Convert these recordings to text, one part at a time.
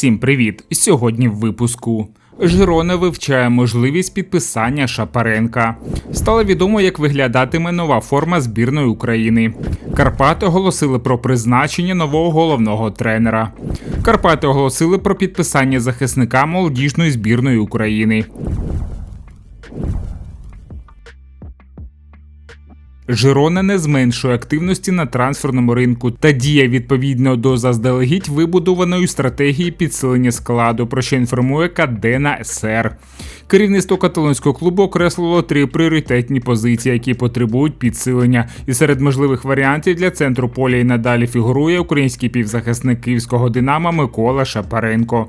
Всім привіт! Сьогодні в випуску. Жирона вивчає можливість підписання Шапаренка. Стало відомо, як виглядатиме нова форма збірної України. Карпати оголосили про призначення нового головного тренера. Карпати оголосили про підписання захисника молодіжної збірної України. Жирона не зменшує активності на трансферному ринку та діє відповідно до заздалегідь вибудованої стратегії підсилення складу, про що інформує Кадена СР. Керівництво каталонського клубу окреслило три пріоритетні позиції, які потребують підсилення. І серед можливих варіантів для центру поля і надалі фігурує український півзахисник київського динамо Микола Шапаренко.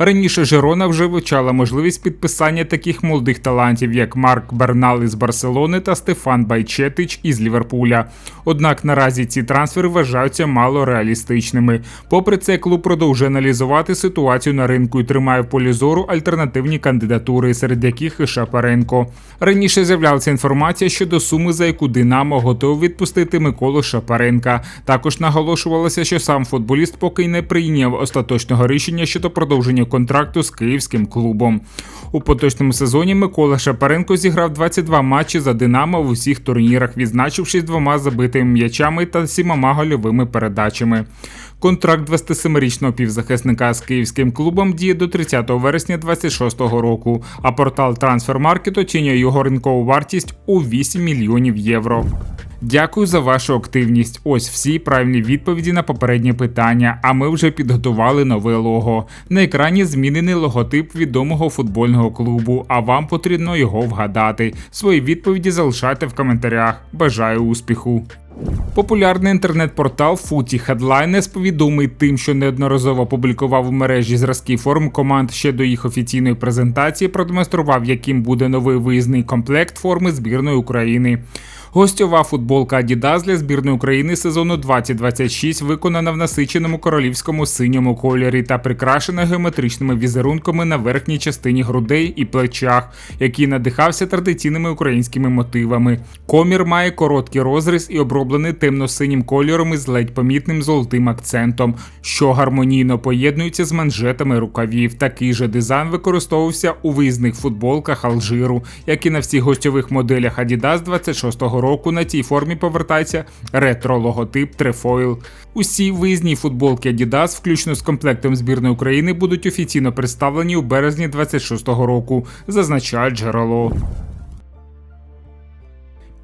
Раніше Жерона вже вивчала можливість підписання таких молодих талантів, як Марк Бернал із Барселони та Стефан Байчетич із Ліверпуля. Однак наразі ці трансфери вважаються мало реалістичними. Попри це, клуб продовжує аналізувати ситуацію на ринку і тримає в полі зору альтернативні кандидатури, серед яких і Шапаренко. Раніше з'являлася інформація щодо суми, за яку Динамо готовий відпустити Миколу Шапаренка. Також наголошувалося, що сам футболіст поки й не прийняв остаточного рішення щодо продовження контракту з київським клубом. У поточному сезоні Микола Шапаренко зіграв 22 матчі за Динамо в усіх турнірах, відзначившись двома забитими м'ячами та сімома гольовими передачами. Контракт 27-річного півзахисника з київським клубом діє до 30 вересня 2026 року. А портал Transfermarket оцінює його ринкову вартість у 8 мільйонів євро. Дякую за вашу активність. Ось всі правильні відповіді на попереднє питання. А ми вже підготували нове лого. На екрані змінений логотип відомого футбольного клубу. А вам потрібно його вгадати. Свої відповіді залишайте в коментарях. Бажаю успіху! Популярний інтернет-портал Footy Headlines повідомить тим, що неодноразово публікував у мережі зразки форм команд ще до їх офіційної презентації, продемонстрував, яким буде новий виїзний комплект форми збірної України. Гостьова футболка для збірної України сезону 2026 виконана в насиченому королівському синьому кольорі та прикрашена геометричними візерунками на верхній частині грудей і плечах, який надихався традиційними українськими мотивами. Комір має короткий розріз і оброблений темно-синім кольором із ледь помітним золотим акцентом, що гармонійно поєднується з манжетами рукавів. Такий же дизайн використовувався у виїзних футболках Алжиру, як і на всіх гостьових моделях Adidas 26-го року на цій формі повертається ретро-логотип Трефойл. Усі виїзні футболки Adidas, включно з комплектом збірної України, будуть офіційно представлені у березні 26-го року, зазначає джерело.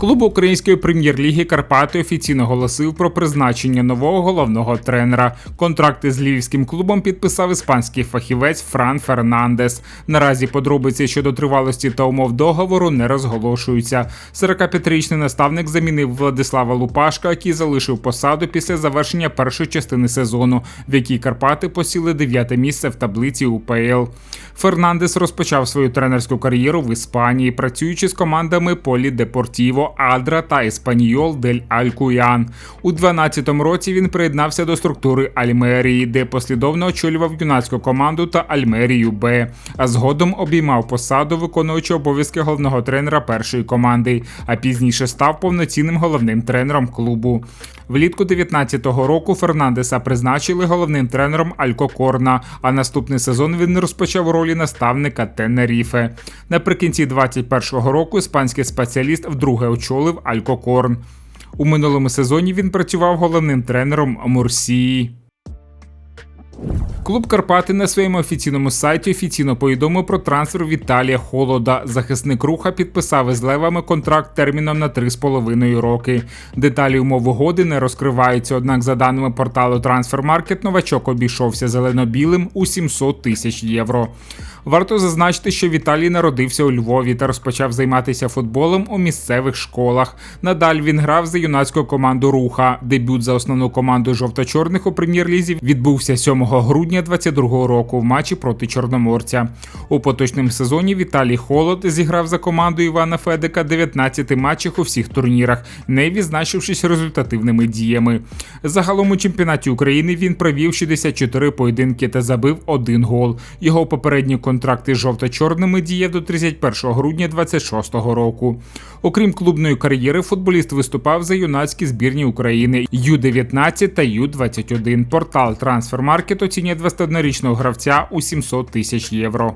Клуб української прем'єр-ліги Карпати офіційно оголосив про призначення нового головного тренера. Контракти з львівським клубом підписав іспанський фахівець Фран Фернандес. Наразі подробиці щодо тривалості та умов договору не розголошуються. 45-річний наставник замінив Владислава Лупашка, який залишив посаду після завершення першої частини сезону, в якій Карпати посіли дев'яте місце в таблиці УПЛ. Фернандес розпочав свою тренерську кар'єру в Іспанії, працюючи з командами Полі Депортіво. Адра та Еспаньол дель Алькуян. У 12-му році він приєднався до структури Альмерії, де послідовно очолював юнацьку команду та Альмерію Б, а згодом обіймав посаду виконуючого обов'язки головного тренера першої команди, а пізніше став повноцінним головним тренером клубу. Влітку 19-го року Фернандеса призначили головним тренером Алькокорна, а наступний сезон він розпочав у ролі наставника Тенеріфе. Наприкінці 21-го року іспанський спеціаліст вдруге очолив Алькокорн. У минулому сезоні він працював головним тренером Мурсії. Клуб Карпати на своєму офіційному сайті офіційно повідомив про трансфер Віталія Холода. Захисник руха підписав із левами контракт терміном на 3,5 роки. Деталі умов угоди не розкриваються. Однак, за даними порталу Transfermarkt, новачок обійшовся зелено-білим у 700 тисяч євро. Варто зазначити, що Віталій народився у Львові та розпочав займатися футболом у місцевих школах. Надаль він грав за юнацьку команду Руха. Дебют за основну команду жовто-чорних у прем'єр-лізі відбувся 7 грудня 2022 року в матчі проти Чорноморця. У поточному сезоні Віталій Холод зіграв за команду Івана Федека 19 матчів у всіх турнірах, не відзначившись результативними діями. Загалом у чемпіонаті України він провів 64 поєдинки та забив один гол. Його попередній контракт із жовто-чорними діяв до 31 грудня 2026 року. Окрім клубної кар'єри, футболіст виступав за юнацькі збірні України Ю-19 та Ю-21. Портал Трансфермаркет оцінює 21-річного гравця у 700 тисяч євро.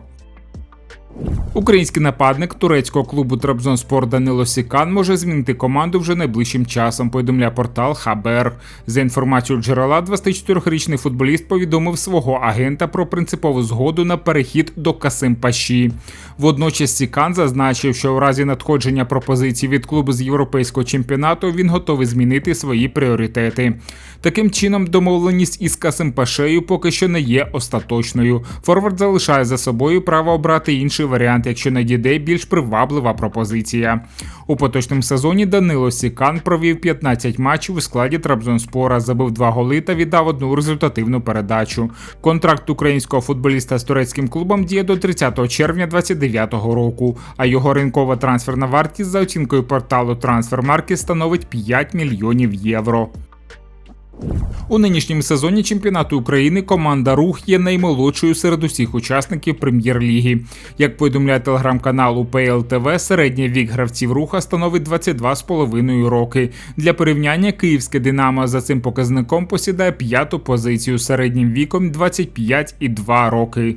Український нападник турецького клубу Трабзонспор Данило Сікан може змінити команду вже найближчим часом. Повідомляє портал Хабер. За інформацією джерела, 24-річний футболіст повідомив свого агента про принципову згоду на перехід до Касим Паші. Водночас Сікан зазначив, що у разі надходження пропозицій від клубу з європейського чемпіонату він готовий змінити свої пріоритети. Таким чином, домовленість із Касим Пашею поки що не є остаточною. Форвард залишає за собою право обрати інший варіант, якщо надійде більш приваблива пропозиція. У поточному сезоні Данило Сікан провів 15 матчів у складі Трабзонспора, забив два голи та віддав одну результативну передачу. Контракт українського футболіста з турецьким клубом діє до 30 червня 2029 року, а його ринкова трансферна вартість за оцінкою порталу Transfermarkt становить 5 мільйонів євро. У нинішньому сезоні чемпіонату України команда Рух є наймолодшою серед усіх учасників прем'єр-ліги. Як повідомляє телеграм-канал УПЛ ТВ, середній вік гравців руха становить 22,5 роки. Для порівняння київське Динамо за цим показником посідає п'яту позицію середнім віком 25,2 роки.